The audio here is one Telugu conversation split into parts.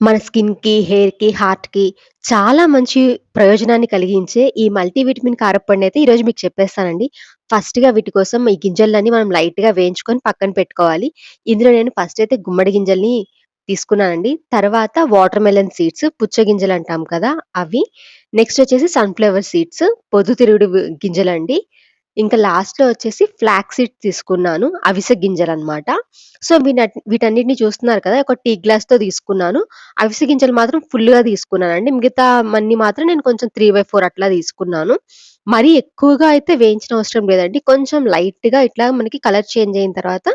మన స్కిన్‌కి, హెయిర్‌కి, హార్ట్‌కి చాలా మంచి ప్రయోజనాన్ని కలిగించే ఈ మల్టీవిటమిన్ కారప్పొడినైతే ఈరోజు మీకు చెప్పేస్తానండి. ఫస్ట్‌గా వీటి కోసం ఈ గింజలన్నీ మనం లైట్‌గా వేయించుకొని పక్కన పెట్టుకోవాలి. ఇందులో నేను ఫస్ట్ అయితే గుమ్మడి గింజల్ని తీసుకున్నానండి. తర్వాత వాటర్ మెలన్ సీడ్స్ పుచ్చగింజలు అంటాం కదా! అవి. నెక్స్ట్ వచ్చేసి సన్‌ఫ్లవర్ సీడ్స్ పొద్దుతిరుగుడు గింజలండి. ఇంకా లాస్ట్‌లో వచ్చేసి ఫ్లాక్స్ సీడ్ తీసుకున్నాను. అవిసె గింజలు అనమాట సో, వీటన్నిటిని చూస్తున్నారు కదా! ఒక టీ గ్లాస్‌తో తీసుకున్నాను. అవిసె గింజలు మాత్రం ఫుల్‌గా తీసుకున్నానండి. మిగతావన్నీ మాత్రం నేను కొంచెం 3/4 అట్లా తీసుకున్నాను. మరీ ఎక్కువగా అయితే వేయించిన అవసరం లేదండి. కొంచెం లైట్‌గా ఇట్లా మనకి కలర్ చేంజ్ అయిన తర్వాత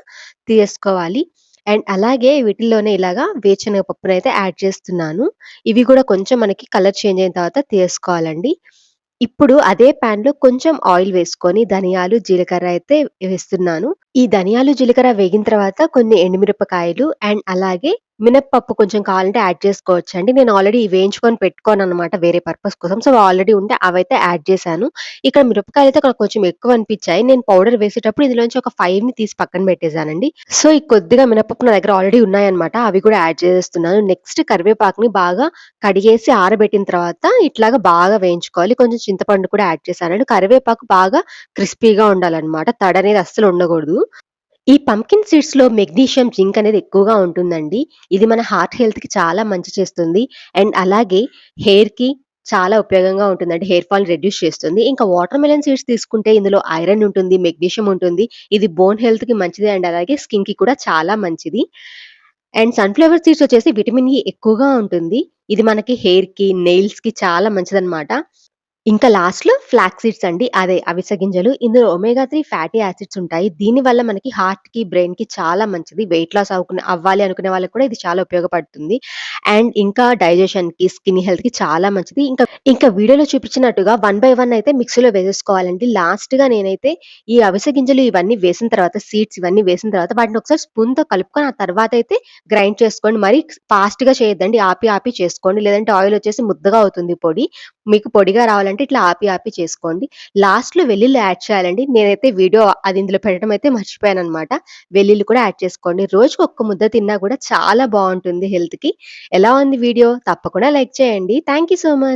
తీసుకోవాలి అండ్ అలాగే వీటిల్లోనే ఇలాగా వేరుశనగ పప్పునైతే యాడ్ చేస్తున్నాను. ఇవి కూడా కొంచెం మనకి కలర్ చేంజ్ అయిన తర్వాత తీసుకోవాలండి ఇప్పుడు అదే పాన్‌లో కొంచెం ఆయిల్ వేసుకొని ధనియాలు, జీలకర్ర అయితే వేస్తున్నాను. ఈ ధనియాలు, జీలకర్ర వేగిన తర్వాత కొన్ని ఎండుమిరపకాయలు అండ్ అలాగే మినపప్పు కొంచెం కావాలంటే యాడ్ చేసుకోవచ్చు అండి నేను ఆల్రెడీ వేయించుకొని పెట్టుకోను అనమాట వేరే పర్పస్ కోసం. సో, ఆల్రెడీ ఉంటే అవైతే యాడ్ చేశాను. ఇక్కడ మిరపకాయలైతే నాకు కొంచెం ఎక్కువ అనిపించాయి నేను పౌడర్ వేసేటప్పుడు ఇందులోంచి ఒక ఫైవ్ని తీసి పక్కన పెట్టేశానండి సో, ఈ కొద్దిగా మినపప్పు నా దగ్గర ఆల్రెడీ ఉన్నాయన్నమాట. అవి కూడా యాడ్ చేస్తున్నాను నెక్స్ట్ కరివేపాకుని బాగా కడిగేసి ఆరబెట్టిన తర్వాత ఇట్లాగా బాగా వేయించుకోవాలి. కొంచెం చింతపండు కూడా యాడ్ చేశానండి. కరివేపాకు బాగా క్రిస్పీగా ఉండాలన్నమాట. తడనేది అస్సలు ఉండకూడదు. ఈ పంకిన్ సీడ్స్లో మెగ్నీషియం, జింక్ అనేది ఎక్కువగా ఉంటుందండి. ఇది మన హార్ట్ హెల్త్కి చాలా మంచి చేస్తుంది. అండ్ అలాగే హెయిర్కి చాలా ఉపయోగంగా ఉంటుందండి. హెయిర్ ఫాల్ రెడ్యూస్ చేస్తుంది. ఇంకా వాటర్ మెలన్ సీడ్స్ తీసుకుంటే ఇందులో ఐరన్ ఉంటుంది, మెగ్నీషియం ఉంటుంది. ఇది బోన్ హెల్త్కి మంచిది అండ్ అలాగే స్కిన్‌కి కూడా చాలా మంచిది. అండ్ సన్‌ఫ్లవర్ సీడ్స్ వచ్చేసి విటమిన్ ఇ e ఎక్కువగా ఉంటుంది. ఇది మనకి హెయిర్కి నెయిల్స్కి చాలా మంచిదన్నమాట ఇంకా లాస్ట్‌లో ఫ్లాక్స్ సీడ్స్ అండి. అదే అవిసె గింజలు. ఇందులో ఒమేగా 3 ఫ్యాటీ యాసిడ్స్ ఉంటాయి. దీనివల్ల మనకి హార్ట్‌కి, బ్రెయిన్‌కి చాలా మంచిది. వెయిట్ లాస్ అవుకునే అవ్వాలి అనుకునే వాళ్ళకి కూడా ఇది చాలా ఉపయోగపడుతుంది. అండ్ ఇంకా డైజెషన్‌కి, స్కిన్ హెల్త్‌కి చాలా మంచిది. ఇంకా ఇంకా వీడియోలో చూపించినట్టుగా వన్ బై వన్ అయితే మిక్సీలో వేసేసుకోవాలండి. లాస్ట్‌గా నేనైతే ఈ అవిసె గింజలు ఇవన్నీ వేసిన తర్వాత సీడ్స్ ఇవన్నీ వేసిన తర్వాత వాటిని ఒకసారి స్పూన్‌తో కలుపుకొని ఆ తర్వాత అయితే గ్రైండ్ చేసుకోండి. మరీ ఫాస్ట్‌గా చేయొద్దండి. ఆపి ఆపి చేసుకోండి. లేదంటే ఆయిల్ వచ్చేసి ముద్దగా అవుతుంది పొడి. మీకు పొడిగా రావాలంటే ఇట్లా ఆపి ఆపి చేసుకోండి. లాస్ట్‌లో వెల్లుల్లి యాడ్ చేయాలండి. నేనైతే వీడియో అది ఇందులో పెట్టడం అయితే మర్చిపోయాను అనమాట వెల్లుల్లి కూడా యాడ్ చేసుకోండి. రోజుకి ఒక్క ముద్ద తిన్నా కూడా చాలా బావుంటుంది హెల్త్‌కి. ఎలా ఉంది వీడియో? తప్పకుండా లైక్ చేయండి. Thank you so much.